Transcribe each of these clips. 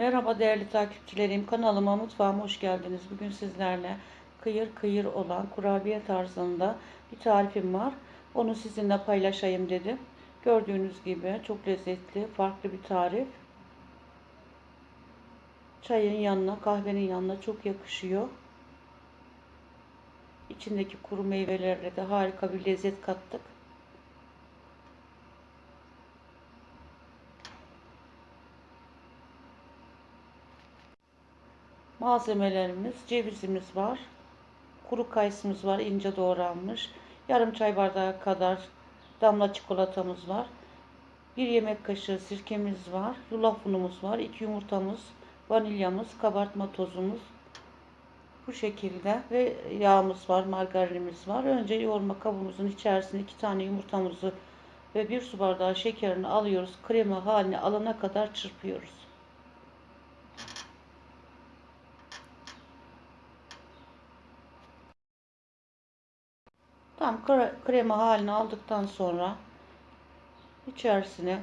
Merhaba değerli takipçilerim. Kanalıma mutfağıma hoş geldiniz. Bugün sizlerle kıyır kıyır olan kurabiye tarzında bir tarifim var. Onu sizinle paylaşayım dedim. Gördüğünüz gibi çok lezzetli, farklı bir tarif. Çayın yanına, kahvenin yanına çok yakışıyor. İçindeki kuru meyvelerle de harika bir lezzet kattık. Malzemelerimiz cevizimiz var. Kuru kayısımız var ince doğranmış. Yarım çay bardağı kadar damla çikolatamız var. Bir yemek kaşığı sirkemiz var. Yulaf unumuz var. iki yumurtamız, vanilyamız, kabartma tozumuz. Bu şekilde ve yağımız var, margarinimiz var. Önce yoğurma kabımızın içerisine iki tane yumurtamızı ve bir su bardağı şekerini alıyoruz. Krema haline alana kadar çırpıyoruz. Tam krema halini aldıktan sonra içerisine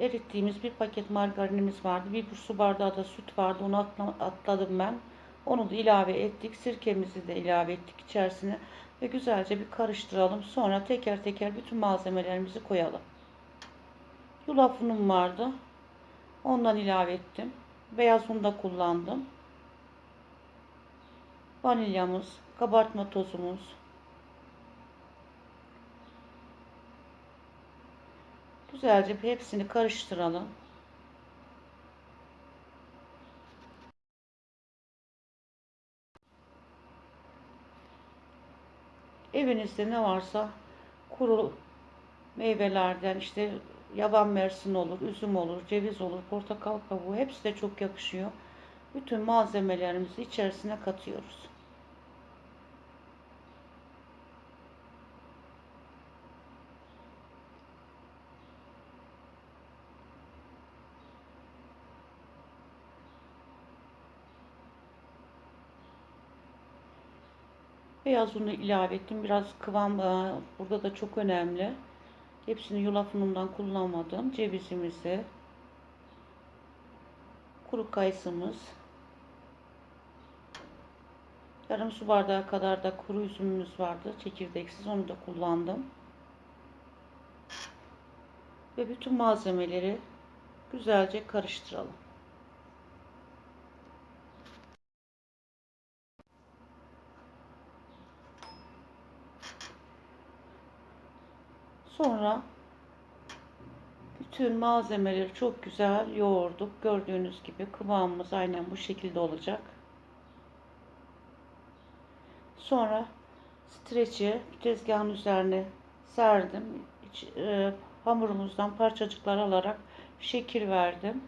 erittiğimiz bir paket margarinimiz vardı. Bir su bardağı da süt vardı. Onu atladım ben. Onu da ilave ettik. Sirkemizi de ilave ettik içerisine. Ve güzelce bir karıştıralım. Sonra teker teker bütün malzemelerimizi koyalım. Yulaf unum vardı. Ondan ilave ettim. Beyaz un da kullandım. Vanilyamız, kabartma tozumuz, güzelce hepsini karıştıralım. Evinizde ne varsa kuru meyvelerden işte yaban mersin olur, üzüm olur, ceviz olur, portakal kabuğu hepsi de çok yakışıyor. Bütün malzemelerimizi içerisine katıyoruz. Beyaz unu ilave ettim. Biraz kıvam e, burada da çok önemli. Hepsini yulaf unundan kullanmadım. Cevizimizi, kuru kayısımız, yarım su bardağı kadar da kuru üzümümüz vardı. Çekirdeksiz onu da kullandım. Ve bütün malzemeleri güzelce karıştıralım. Sonra bütün malzemeleri çok güzel yoğurduk. Gördüğünüz gibi kıvamımız aynen bu şekilde olacak. Sonra streçi tezgahın üzerine serdim. İç, e, hamurumuzdan parçacıklar alarak şekil verdim.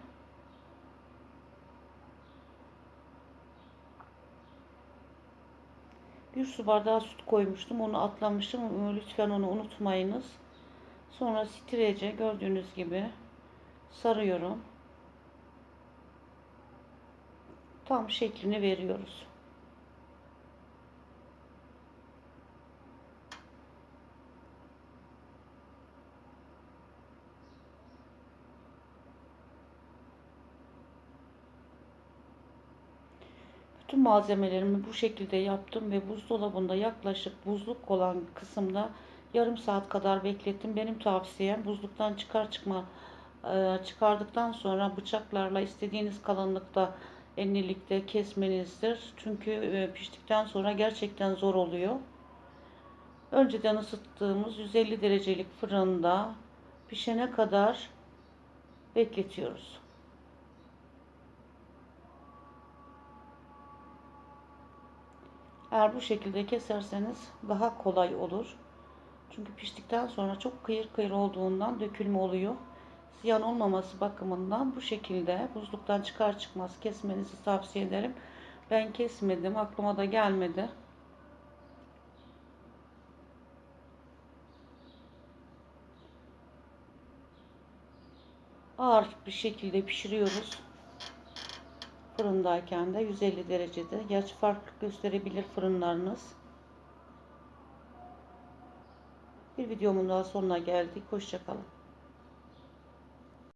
Bir su bardağı süt koymuştum. Onu atlamıştım. Lütfen onu unutmayınız. Sonra strece gördüğünüz gibi sarıyorum. Tam şeklini veriyoruz. Bütün malzemelerimi bu şekilde yaptım ve buzdolabında yaklaşık buzluk olan kısımda yarım saat kadar beklettim. Benim tavsiyem buzluktan çıkar çıkma e, çıkardıktan sonra bıçaklarla istediğiniz kalınlıkta enlilikte kesmenizdir. Çünkü e, piştikten sonra gerçekten zor oluyor. Önceden ısıttığımız 150 derecelik fırında pişene kadar bekletiyoruz. Eğer bu şekilde keserseniz daha kolay olur. Çünkü piştikten sonra çok kıyır kıyır olduğundan dökülme oluyor. Ziyan olmaması bakımından bu şekilde buzluktan çıkar çıkmaz kesmenizi tavsiye ederim. Ben kesmedim. Aklıma da gelmedi. Ağır bir şekilde pişiriyoruz. Fırındayken de 150 derecede. Gerçi farklı gösterebilir fırınlarınız. Bir videomun daha sonuna geldik. Hoşçakalın.